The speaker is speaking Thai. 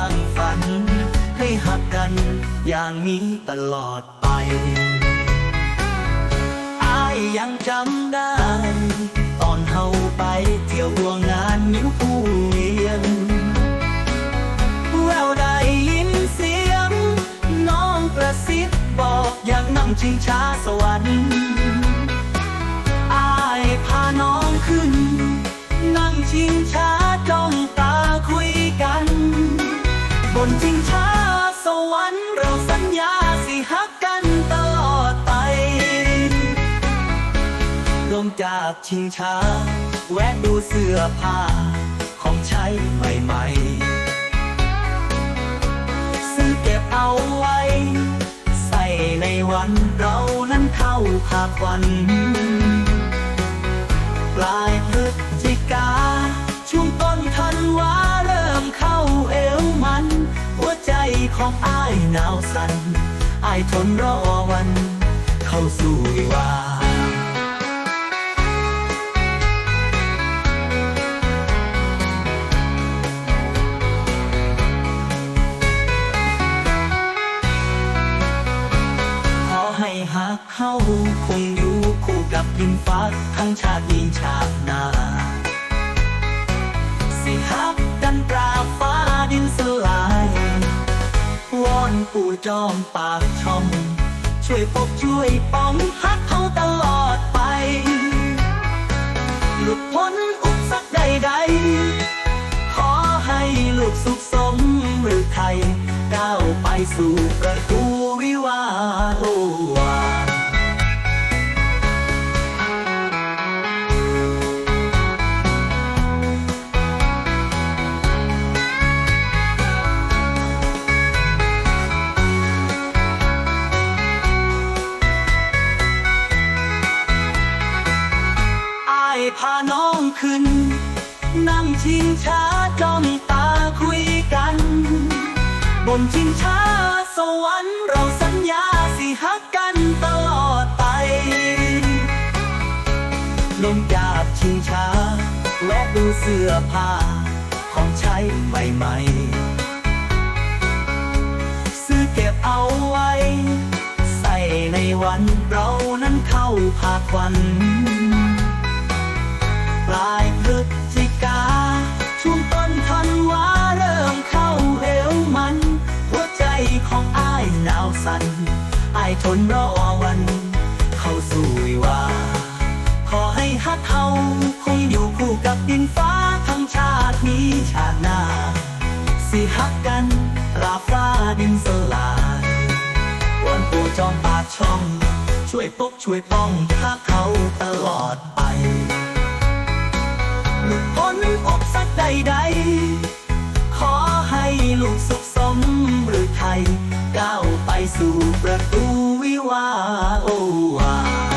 างฝัน ให้หักกันอย่างนี้ตลอดไปยังจำได้ ตอนเฮาไปเที่ยวบัวงานนิ้วผู้เวียงแววได้ยินเสียง น้องประสิทธิ์บอกอย่างน้ำชิงช้าสวรรค์ จากชิงช้า แวะดูเสื้อผ้า ของใช้ใหม่ๆ ซื้อเก็บเอาไว้ ใส่ในวันเรานั้นเข้าพาควันปลายพฤศจิกา ช่วงต้นธันวาเริ่มเข้าเอวมัน หัวใจของอ้ายหนาวสัน่นอ้ายทนรอวัน เข้าสู่วิวา เข้าคงอยู่คู่กับดินฟ้าทั้งชาตินี้ชาตินาสิหักกันตราบฟ้าดินสลายวอนปู่จอมปากช่องช่วยปกช่วยป้องหักเขาตลอดไป หลุดพ้นอุปสรรคใดๆ ขอให้ลูกสุขสมหรือไทย ก้าวไปสู่ประตู ขึ้น นั่งชิงช้าจ้องตาคุยกัน บนชิงช้าสวรรค์เราสัญญาสิฮักกันตลอดไปลงจากชิงช้าแวะดูเสื้อผ้า ของใช้ใหม่ๆ ซื้อเก็บเอาไว้ ใส่ในวันเรานั้นเข้าพาควัน ปลายพฤศจิกา ช่วงต้นธันวาเริ่มเข้าเอวมัน หัวใจของอ้ายหนาวสัน่นอ้ายทนรอวัน เข้าสู่วิวา ขอให้ฮักเขาคงอยู่คู่กับดินฟ้าทั้งชาตินี้ชาติหน้า สิฮักกันตราฟ้าดินสลายวันปูจอมปากช่อง ช่วยปกช่วยป้องถ้าเขาตลอด ใด ขอให้ลูกสุขสมหรือไทย ก้าวไปสู่ประตูวิวาห์โอวา